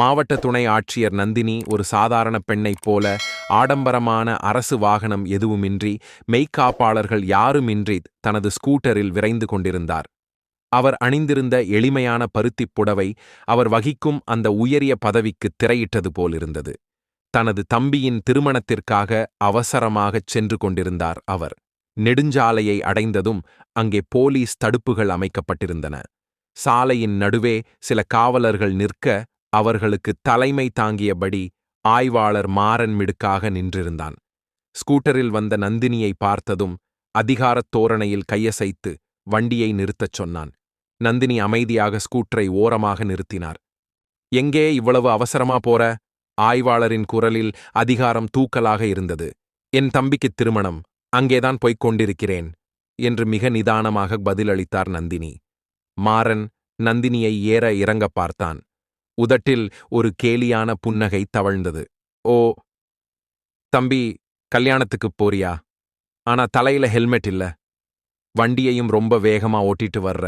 மாவட்ட துணை ஆட்சியர் நந்தினி ஒரு சாதாரண பெண்ணைப் போல ஆடம்பரமான அரசு வாகனம் எதுவுமின்றி மெய்க்காப்பாளர்கள் யாருமின்றி தனது ஸ்கூட்டரில் விரைந்து கொண்டிருந்தார். அவர் அணிந்திருந்த எளிமையான பருத்திப் புடவை அவர் வகிக்கும் அந்த உயரிய பதவிக்கு திரையிட்டது போலிருந்தது. தனது தம்பியின் திருமணத்திற்காக அவசரமாகச் சென்று கொண்டிருந்தார் அவர். நெடுஞ்சாலையை அடைந்ததும் அங்கே போலீஸ் தடுப்புகள் அமைக்கப்பட்டிருந்தன. சாலையின் நடுவே சில காவலர்கள் நிற்க அவர்களுக்கு தலைமை தாங்கியபடி ஆய்வாளர் மாறன் மிடுக்காக நின்றிருந்தான். ஸ்கூட்டரில் வந்த நந்தினியை பார்த்ததும் அதிகாரத் தோரணையில் கையசைத்து வண்டியை நிறுத்தச் சொன்னான். நந்தினி அமைதியாக ஸ்கூட்டரை ஓரமாக நிறுத்தினார். எங்கே இவ்வளவு அவசரமா போற? ஆய்வாளரின் குரலில் அதிகாரம் தூக்கலாக இருந்தது. என் தம்பிக்குத் திருமணம். அங்கேதான் போய்க் கொண்டிருக்கிறேன் என்று மிக நிதானமாக பதிலளித்தார் நந்தினி. மாறன் நந்தினியை ஏற இறங்கப் பார்த்தான். உதட்டில் ஒரு கேலியான புன்னகை தவழ்ந்தது. ஓ தம்பி கல்யாணத்துக்குப் போறியா? ஆனா தலையில ஹெல்மெட் இல்ல. வண்டியையும் ரொம்ப வேகமா ஓட்டிட்டு வர்ற.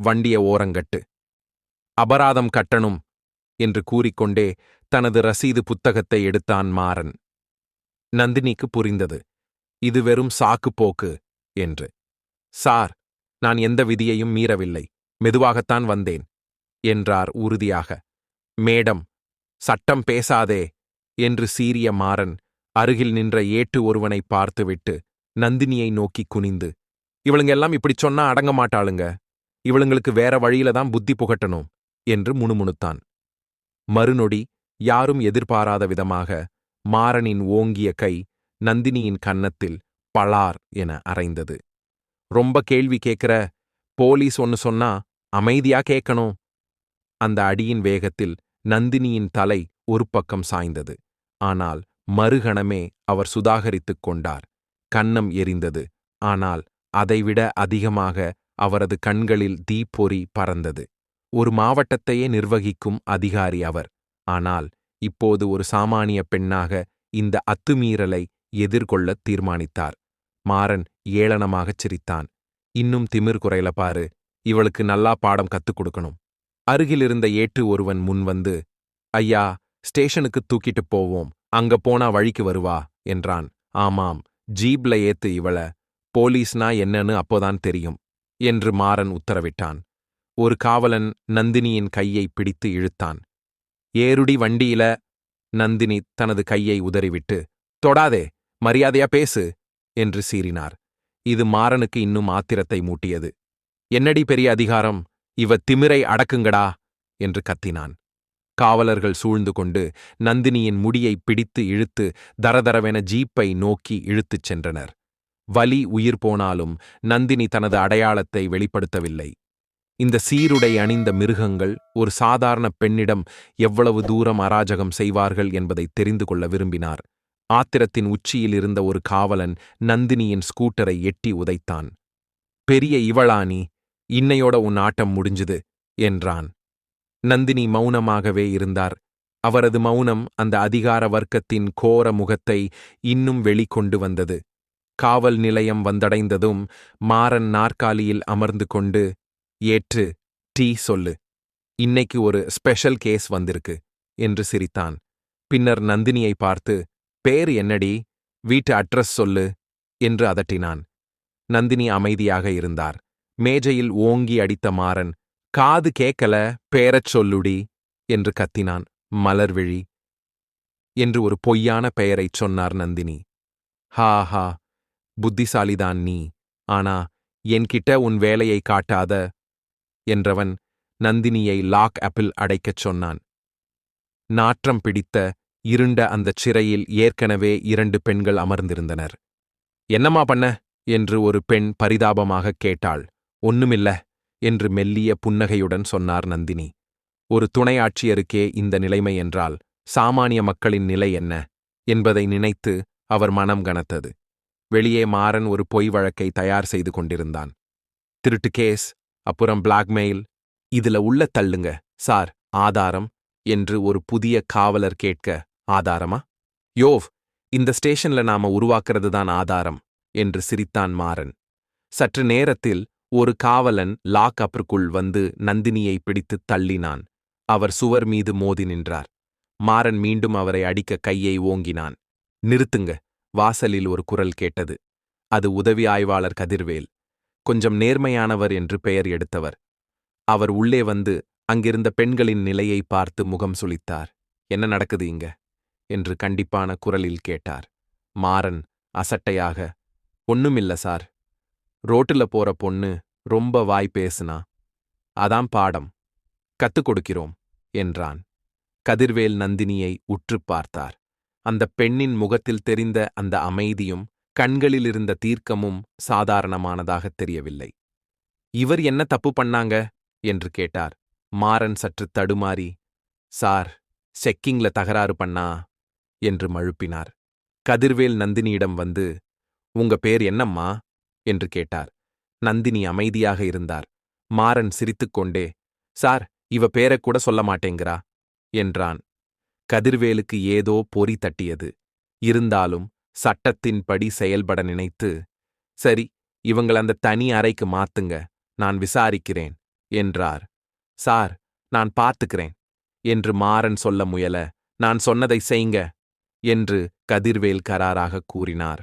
வண்டிய ஓரங்கட்டு. அபராதம் கட்டணும் என்று கூறிக்கொண்டே தனது ரசீது புத்தகத்தை எடுத்தான் மாறன். நந்தினிக்கு புரிந்தது. இது வெறும் சாக்கு போக்கு என்று. சார் நான் எந்த விதியையும் மீறவில்லை. மெதுவாகத்தான் வந்தேன் என்றார் உறுதியாக. மேடம் சட்டம் பேசாதே என்று சீரிய மாறன் அருகில் நின்ற ஏட்டு ஒருவனை பார்த்துவிட்டு நந்தினியை நோக்கி குனிந்து இவளுங்க எல்லாம் இப்படி சொன்னா அடங்க மாட்டாளுங்க. இவளுங்களுக்கு வேற வழியில தான் புத்தி புகட்டணும் என்று முணுமுணுத்தான். மறுநொடி யாரும் எதிர்பாராத விதமாக மாறனின் ஓங்கிய கை நந்தினியின் கன்னத்தில் பளார் என அரைந்தது. ரொம்ப கேள்வி கேட்கிற போலீஸ் ஒன்னு சொன்னா அமைதியா கேட்கணும் அந்த அடியின் வேகத்தில் நந்தினியின் தலை ஒரு பக்கம் சாய்ந்தது. ஆனால் மறுகணமே அவர் சுதாகரித்துக் கொண்டார். கன்னம் எரிந்தது. ஆனால் அதைவிட அதிகமாக அவரது கண்களில் தீப்பொறி பறந்தது. ஒரு மாவட்டத்தையே நிர்வகிக்கும் அதிகாரி அவர். ஆனால் இப்போது ஒரு சாமானிய பெண்ணாக இந்த அத்துமீறலை எதிர்கொள்ளத் தீர்மானித்தார். மாறன் ஏளனமாகச் சிரித்தான். இன்னும் திமிர் குறையல பாரு. இவளுக்கு நல்லா பாடம் கத்துக் கொடுக்கணும். அருகிலிருந்த ஏட்டு ஒருவன் முன் வந்து ஐயா ஸ்டேஷனுக்கு தூக்கிட்டு போவோம். அங்க போனா வழிக்கு வருவா? என்றான். ஆமாம். ஜீப்ல ஏத்து இவள. போலீஸ்னா என்னன்னு அப்போதான் தெரியும் என்று மாறன் உத்தரவிட்டான். ஒரு காவலன் நந்தினியின் கையை பிடித்து இழுத்தான். ஏருடி வண்டியில நந்தினி தனது கையை உதறிவிட்டு. தொடாதே. மரியாதையா பேசு என்று சீறினார். இது மாறனுக்கு இன்னும் ஆத்திரத்தை மூட்டியது. என்னடி பெரிய அதிகாரம்? இவ திமிரை அடக்குங்கடா என்று கத்தினான். காவலர்கள் சூழ்ந்து கொண்டு நந்தினியின் முடியை பிடித்து இழுத்து தரதரவென ஜீப்பை நோக்கி இழுத்துச் சென்றனர். வலி உயிர் போனாலும் நந்தினி தனது அடையாளத்தை வெளிப்படுத்தவில்லை. இந்த சீருடை அணிந்த மிருகங்கள் ஒரு சாதாரண பெண்ணிடம் எவ்வளவு தூரம் அராஜகம் செய்வார்கள் என்பதை தெரிந்து கொள்ள விரும்பினார். ஆத்திரத்தின் உச்சியில் இருந்த ஒரு காவலன் நந்தினியின் ஸ்கூட்டரை எட்டி உதைத்தான். பெரிய இவளானி இன்னையோட உன் ஆட்டம் முடிஞ்சுது என்றான். நந்தினி மௌனமாகவே இருந்தார். அவரது மௌனம் அந்த அதிகார வர்க்கத்தின் கோர முகத்தை இன்னும் வெளிக்கொண்டு வந்தது. காவல் நிலையம் வந்தடைந்ததும் மாறன் நாற்காலியில் அமர்ந்து கொண்டு ஏற்று டீ சொல்லு. இன்னைக்கு ஒரு ஸ்பெஷல் கேஸ் வந்திருக்கு என்று சிரித்தான். பின்னர் நந்தினியை பார்த்து பேர் என்னடி? வீட்டு அட்ரஸ் சொல்லு என்று அதட்டினான். நந்தினி அமைதியாக இருந்தார். மேஜையில் ஓங்கி அடித்த மாறன் காது கேக்கல பேரச் சொல்லுடி என்று கத்தினான் மலர்விழி என்று ஒரு பொய்யான பெயரைச் சொன்னார் நந்தினி. ஹா ஹா புத்திசாலிதான் நீ ஆனா என்கிட்ட உன் வேலையை காட்டாத என்றவன் நந்தினியை லாக் அப்பில் அடைக்கச் சொன்னான். நாற்றம் பிடித்த இருண்ட அந்தச் சிறையில் ஏற்கனவே இரண்டு பெண்கள் அமர்ந்திருந்தனர். என்னம்மா பண்ண? என்று ஒரு பெண் பரிதாபமாகக் கேட்டாள். ஒண்ணுமில்ல என்று மெல்லிய புன்னகையுடன் சொன்னார் நந்தினி. ஒரு துணை ஆட்சியருக்கே இந்த நிலைமை என்றால் சாமானிய மக்களின் நிலை என்ன என்பதை நினைத்து அவர் மனம் கனத்தது. வெளியே மாறன் ஒரு பொய் வழக்கை தயார் செய்து கொண்டிருந்தான். திருட்டு கேஸ் அப்புறம் பிளாக்மெயில் இதுல உள்ள தள்ளுங்க சார் ஆதாரம் என்று ஒரு புதிய காவலர் கேட்க ஆதாரமா? யோவ் இந்த ஸ்டேஷன்ல நாம உருவாக்குறது தான் ஆதாரம் என்று சிரித்தான் மாறன். சற்று நேரத்தில் ஒரு காவலன் லாக் அப்பிற்குள் வந்து நந்தினியை பிடித்துத் தள்ளினான். அவர் சுவர் மீது மோதி நின்றார். மாறன் மீண்டும் அவரை அடிக்க கையை ஓங்கினான். நிறுத்துங்க வாசலில் ஒரு குரல் கேட்டது. அது உதவி ஆய்வாளர் கதிர்வேல். கொஞ்சம் நேர்மையானவர் என்று பெயர் எடுத்தவர். அவர் உள்ளே வந்து அங்கிருந்த பெண்களின் நிலையை பார்த்து முகம் சுளித்தார். என்ன நடக்குது இங்க? என்று கண்டிப்பான குரலில் கேட்டார். மாறன் அசட்டையாக ஒண்ணுமில்ல சார். ரோட்டுல போற பொண்ணு ரொம்ப வாய் பேசுனா அதான் பாடம் கத்துக் கொடுக்கிறோம் என்றான். கதிர்வேல் நந்தினியை உற்றுப் பார்த்தார். அந்த பெண்ணின் முகத்தில் தெரிந்த அந்த அமைதியும் கண்களிலிருந்த தீர்க்கமும் சாதாரணமானதாகத் தெரியவில்லை. இவர் என்ன தப்பு பண்ணாங்க? என்று கேட்டார். மாறன் சற்று தடுமாறி சார் செக்கிங்ல தகராறு பண்ணா? என்று மழுப்பினார். கதிர்வேல் நந்தினியிடம் வந்து உங்க பேர் என்னம்மா? என்று கேட்டார். நந்தினி அமைதியாக இருந்தார். மாறன் சிரித்துக்கொண்டே சார் இவ பேரக் கூட சொல்ல மாட்டேங்கிறா என்றான். கதிர்வேலுக்கு ஏதோ பொறி தட்டியது. இருந்தாலும் சட்டத்தின்படி செயல்பட நினைத்து சரி இவங்கள அந்த தனி அறைக்கு மாத்துங்க நான் விசாரிக்கிறேன் என்றார். சார் நான் பார்த்துக்கிறேன் என்று மாறன் சொல்ல முயல நான் சொன்னதை செய்ங்க என்று கதிர்வேல் கராராக கூறினார்.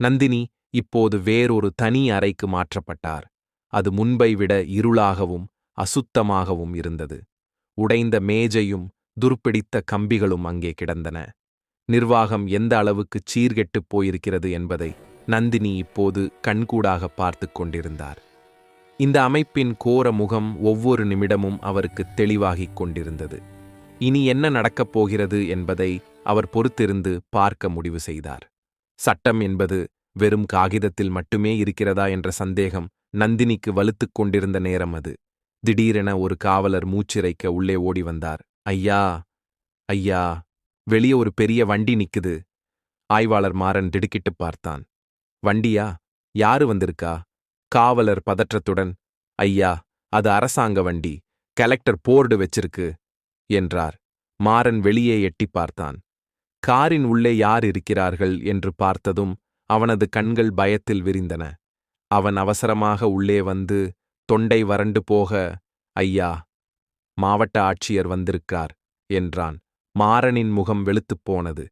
நந்தினி இப்போது வேறொரு தனி அறைக்கு மாற்றப்பட்டார். அது முன்பை விட இருளாகவும் அசுத்தமாகவும் இருந்தது. உடைந்த மேஜையும் துருப்பிடித்த கம்பிகளும் அங்கே கிடந்தன. நிர்வாகம் எந்த அளவுக்குச் சீர்கெட்டுப் போயிருக்கிறது என்பதை நந்தினி இப்போது கண்கூடாக பார்த்துக் கொண்டிருந்தார். இந்த அமைப்பின் கோர முகம் ஒவ்வொரு நிமிடமும் அவருக்கு தெளிவாகிக் கொண்டிருந்தது. இனி என்ன நடக்கப் போகிறது என்பதை அவர் பொறுத்திருந்து பார்க்க முடிவு செய்தார். சட்டம் என்பது வெறும் காகிதத்தில் மட்டுமே இருக்கிறதா என்ற சந்தேகம் நந்தினிக்கு வலுத்துக் கொண்டிருந்த நேரம் அது. திடீரென ஒரு காவலர் மூச்சிறைக்க உள்ளே ஓடி வந்தார். ஐயா ஐயா வெளியே ஒரு பெரிய வண்டி நிக்குது. ஆய்வாளர் மாறன் திடுக்கிட்டு பார்த்தான். வண்டியா? யாரு வந்திருக்கா? காவலர் பதற்றத்துடன் ஐயா அது அரசாங்க வண்டி. கலெக்டர் போர்டு வச்சிருக்கு. என்றார். மாறன் வெளியே எட்டிப் பார்த்தான். காரின் உள்ளே யார் இருக்கிறார்கள்? என்று பார்த்ததும் அவனது கண்கள் பயத்தில் விரிந்தன. அவன் அவசரமாக உள்ளே வந்து தொண்டை வறண்டு போக ஐயா மாவட்ட ஆட்சியர் வந்திருக்கார் என்றான். மாறனின் முகம் வெளுத்துப் போனது.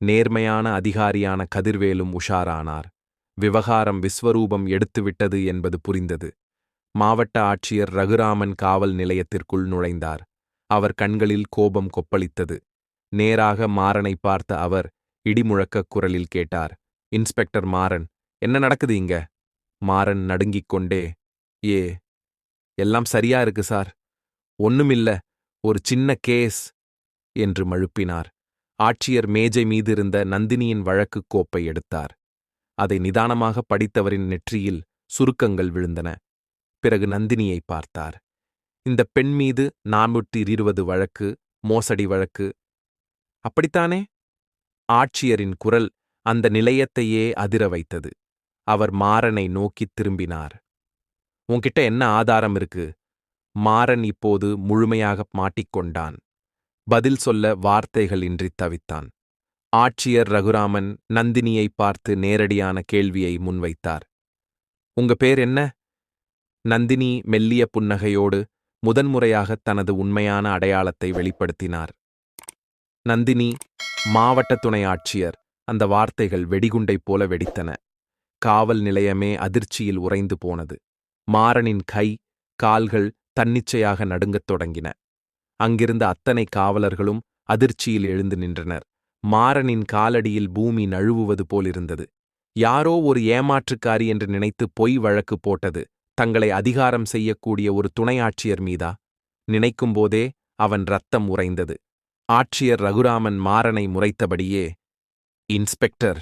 நேர்மையான அதிகாரியான கதிர்வேலும் உஷாரானார். விவகாரம் விஸ்வரூபம் எடுத்துவிட்டது என்பது புரிந்தது. மாவட்ட ஆட்சியர் ரகுராமன் காவல் நிலையத்திற்குள் நுழைந்தார். அவர் கண்களில் கோபம் கொப்பளித்தது. நேராக மாறனை பார்த்த அவர் இடிமுழக்கக் குரலில் கேட்டார் இன்ஸ்பெக்டர் மாறன் என்ன நடக்குது இங்க? மாறன் நடுங்கிக் கொண்டே ஏ எல்லாம் சரியா இருக்கு சார். ஒண்ணுமில்ல ஒரு சின்ன கேஸ் என்று மழுப்பினார். ஆட்சியர் மேஜை மீதிருந்த நந்தினியின் வழக்கு கோப்பை எடுத்தார். அதை நிதானமாக படித்தவரின் நெற்றியில் சுருக்கங்கள் விழுந்தன. பிறகு நந்தினியை பார்த்தார். இந்த பெண் மீது நானூற்றி இருபது வழக்கு மோசடி வழக்கு. அப்படித்தானே? ஆட்சியரின் குரல் அந்த நிலையத்தையே அதிர வைத்தது. அவர் மாறனை நோக்கித் திரும்பினார். உன்கிட்ட என்ன ஆதாரம் இருக்கு? மாறன் இப்போது முழுமையாக மாட்டிக்கொண்டான். பதில் சொல்ல வார்த்தைகள் இன்றி தவித்தான். ஆட்சியர் ரகுராமன் நந்தினியை பார்த்து நேரடியான கேள்வியை முன்வைத்தார். உங்க பேர் என்ன? நந்தினி மெல்லிய புன்னகையோடு முதன்முறையாக தனது உண்மையான அடையாளத்தை வெளிப்படுத்தினார். நந்தினி மாவட்ட துணை ஆட்சியர். அந்த வார்த்தைகள் வெடிகுண்டைப் போல வெடித்தன. காவல் நிலையமே அதிர்ச்சியில் உறைந்து போனது. மாறனின் கை கால்கள் தன்னிச்சையாக நடுங்கத் தொடங்கின. அங்கிருந்த அத்தனை காவலர்களும் அதிர்ச்சியில் எழுந்து நின்றனர். மாறனின் காலடியில் பூமி நழுவுவது போலிருந்தது. யாரோ ஒரு ஏமாற்றுக்காரி என்று நினைத்து பொய் வழக்கு போட்டது தங்களை அதிகாரம் செய்யக்கூடிய ஒரு துணை ஆட்சியர் மீதா? நினைக்கும்போதே அவன் ரத்தம் உறைந்தது. ஆட்சியர் ரகுராமன் மாறனை முறைத்தபடியே இன்ஸ்பெக்டர்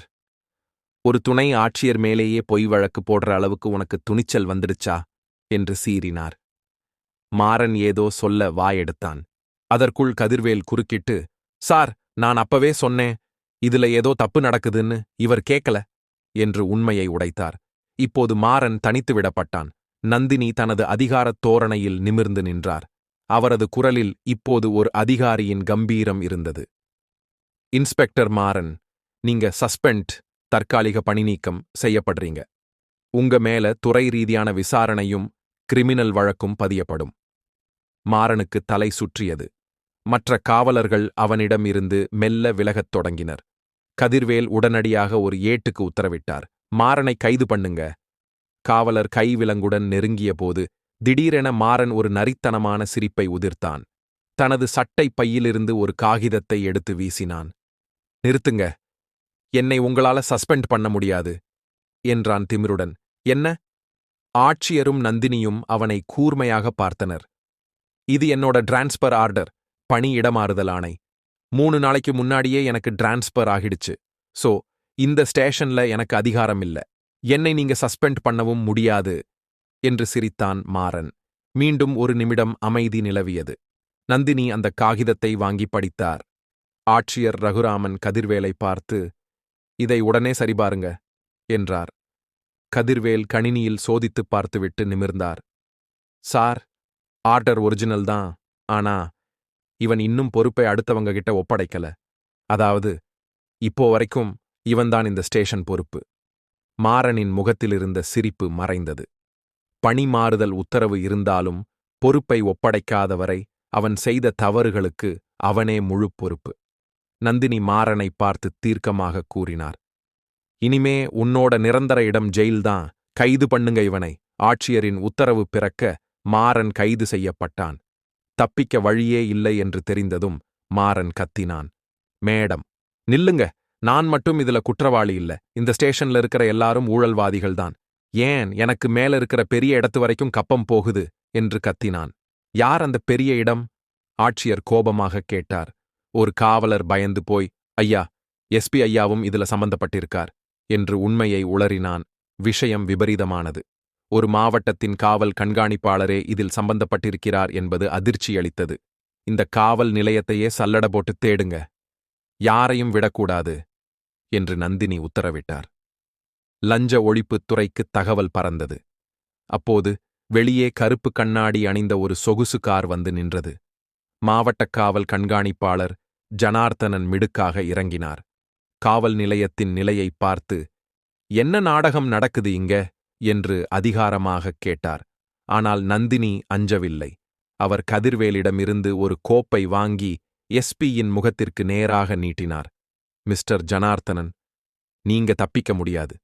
ஒரு துணை ஆட்சியர் மேலேயே பொய் வழக்கு போடுற அளவுக்கு உனக்கு துணிச்சல் வந்துடுச்சா? என்று சீறினார். மாறன் ஏதோ சொல்ல வாயெடுத்தான். அதற்குள் கதிர்வேல் குறுக்கிட்டு சார் நான் அப்பவே சொன்னேன் இதுல ஏதோ தப்பு நடக்குதுன்னு இவர் கேட்கல என்று உண்மையை உடைத்தார். இப்போது மாறன் தனித்து விடப்பட்டான். நந்தினி தனது அதிகாரத் தோரணையில் நிமிர்ந்து நின்றார். அவரது குரலில் இப்போது ஒரு அதிகாரியின் கம்பீரம் இருந்தது. இன்ஸ்பெக்டர் மாறன் நீங்க சஸ்பெண்ட் தற்காலிக பணி நீக்கம் செய்யப்படுறீங்க. உங்க மேல துறை ரீதியான விசாரணையும் கிரிமினல் வழக்கும் பதியப்படும். மாறனுக்கு தலை சுற்றியது. மற்ற காவலர்கள் அவனிடம் இருந்து மெல்ல விலகத் தொடங்கினர். கதிர்வேல் உடனடியாக ஒரு ஏட்டுக்கு உத்தரவிட்டார். மாறனை கைது பண்ணுங்க. காவலர் கைவிலங்குடன் நெருங்கிய போது திடீரென மாறன் ஒரு நரித்தனமான சிரிப்பை உதிர்த்தான். தனது சட்டை பையிலிருந்து ஒரு காகிதத்தை எடுத்து வீசினான். நிறுத்துங்க. என்னை உங்களால சஸ்பெண்ட் பண்ண முடியாது என்றான் திமிருடன். என்ன? ஆட்சியரும் நந்தினியும் அவனை கூர்மையாக பார்த்தனர். இது என்னோட டிரான்ஸ்பர் ஆர்டர் பணி இடமாறுதல் ஆணை மூணு நாளைக்கு முன்னாடியே எனக்கு டிரான்ஸ்பர் ஆகிடுச்சு. சோ இந்த ஸ்டேஷன்ல எனக்கு அதிகாரம் இல்ல. என்னை நீங்க சஸ்பெண்ட் பண்ணவும் முடியாது என்று சிரித்தான் மாறன். மீண்டும் ஒரு நிமிடம் அமைதி நிலவியது. நந்தினி அந்த காகிதத்தை வாங்கி படித்தார். ஆட்சியர் ரகுராமன் கதிர்வேலை பார்த்து இதை உடனே சரிபாருங்க என்றார். கதிர்வேல் கணினியில் சோதித்துப் பார்த்துவிட்டு நிமிர்ந்தார். சார் ஆர்டர் ஒரிஜினல் தான் ஆனா இவன் இன்னும் பொறுப்பை அடுத்தவங்க கிட்ட ஒப்படைக்கல. அதாவது இப்போ வரைக்கும் இவன்தான் இந்த ஸ்டேஷன் பொறுப்பு. மாறனின் முகத்திலிருந்த சிரிப்பு மறைந்தது. பணி மாறுதல் உத்தரவு இருந்தாலும் பொறுப்பை ஒப்படைக்காதவரை அவன் செய்த தவறுகளுக்கு அவனே முழு பொறுப்பு. நந்தினி மாறனை பார்த்து தீர்க்கமாக கூறினார். இனிமே உன்னோட நிரந்தர இடம் ஜெயில்தான். கைது பண்ணுங்க இவனை. ஆட்சியரின் உத்தரவு பிறக்க மாறன் கைது செய்யப்பட்டான். தப்பிக்க வழியே இல்லை என்று தெரிந்ததும் மாறன் கத்தினான். மேடம் நில்லுங்க. நான் மட்டும் இதுல குற்றவாளி இல்ல. இந்த ஸ்டேஷன்ல இருக்கிற எல்லாரும் ஊழல்வாதிகள்தான். ஏன் எனக்கு மேல இருக்கிற பெரிய இடத்து வரைக்கும் கப்பம் போகுது? என்று கத்தினான். யார் அந்த பெரிய இடம்? ஆட்சியர் கோபமாக கேட்டார். ஒரு காவலர் பயந்து போய் ஐயா எஸ்பி ஐயாவும் இதுல சம்பந்தப்பட்டிருக்கார் என்று உண்மையை உளறினான். விஷயம் விபரீதமானது. ஒரு மாவட்டத்தின் காவல் கண்காணிப்பாளரே இதில் சம்பந்தப்பட்டிருக்கிறார் என்பது அதிர்ச்சியளித்தது. இந்த காவல் நிலையத்தையே சல்லட போட்டு தேடுங்க. யாரையும் விடக்கூடாது என்று நந்தினி உத்தரவிட்டார். லஞ்ச ஒழிப்புத் துறைக்குத் தகவல் பறந்தது. அப்போது வெளியே கருப்பு கண்ணாடி அணிந்த ஒரு சொகுசு கார் வந்து நின்றது. மாவட்டக் காவல் கண்காணிப்பாளர் ஜனார்த்தனன் மிடுக்காக இறங்கினார். காவல் நிலையத்தின் நிலையைப் பார்த்து என்ன நாடகம் நடக்குது இங்க? என்று அதிகாரமாகக் கேட்டார். ஆனால் நந்தினி அஞ்சவில்லை. அவர் கதிர்வேலிடமிருந்து ஒரு கோப்பை வாங்கி எஸ்பியின் முகத்திற்கு நேராக நீட்டினார். மிஸ்டர் ஜனார்த்தனன் நீங்க தப்பிக்க முடியாது.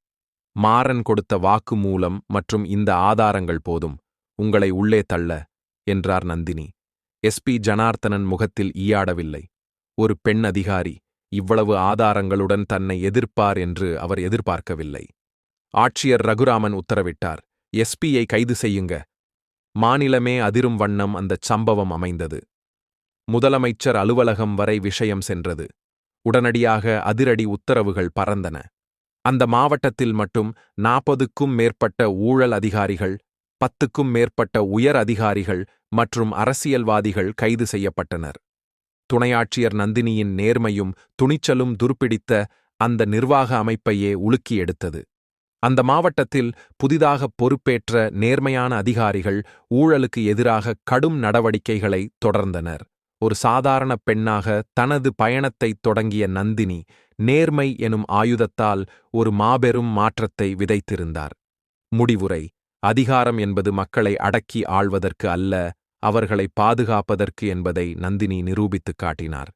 மாறன் கொடுத்த வாக்குமூலம் மற்றும் இந்த ஆதாரங்கள் போதும். உங்களை உள்ளே தள்ள என்றார் நந்தினி. எஸ்பி ஜனார்த்தனன் முகத்தில் ஈயாடவில்லை. ஒரு பெண் அதிகாரி இவ்வளவு ஆதாரங்களுடன் தன்னை எதிர்ப்பார் என்று அவர் எதிர்பார்க்கவில்லை. ஆட்சியர் ரகுராமன் உத்தரவிட்டார் எஸ்பியை கைது செய்யுங்க. மாநிலமே அதிரும் வண்ணம் அந்தச் சம்பவம் அமைந்தது. முதலமைச்சர் அலுவலகம் வரை விஷயம் சென்றது. உடனடியாக அதிரடி உத்தரவுகள் பறந்தன. அந்த மாவட்டத்தில் மட்டும் நாற்பதுக்கும் மேற்பட்ட ஊழல் அதிகாரிகள் பத்துக்கும் மேற்பட்ட உயர் அதிகாரிகள் மற்றும் அரசியல்வாதிகள் கைது செய்யப்பட்டனர். துணையாட்சியர் நந்தினியின் நேர்மையும் துணிச்சலும் துருப்பிடித்த அந்த நிர்வாக அமைப்பையே உலுக்கி எடுத்தது. அந்த மாவட்டத்தில் புதிதாக பொறுப்பேற்ற நேர்மையான அதிகாரிகள் ஊழலுக்கு எதிராக கடும் நடவடிக்கைகளை தொடர்ந்தனர். ஒரு சாதாரண பெண்ணாக தனது பயணத்தைத் தொடங்கிய நந்தினி நேர்மை எனும் ஆயுதத்தால் ஒரு மாபெரும் மாற்றத்தை விதைத்திருந்தார். முடிவுரை அதிகாரம் என்பது மக்களை அடக்கி ஆள்வதற்கு அல்ல அவர்களை பாதுகாப்பதற்கு என்பதை நந்தினி நிரூபித்துக் காட்டினார்.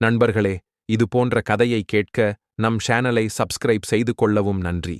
நண்பர்களே இது போன்ற கதையை கேட்க நம் சேனலை சப்ஸ்கிரைப் செய்து கொள்ளவும் நன்றி.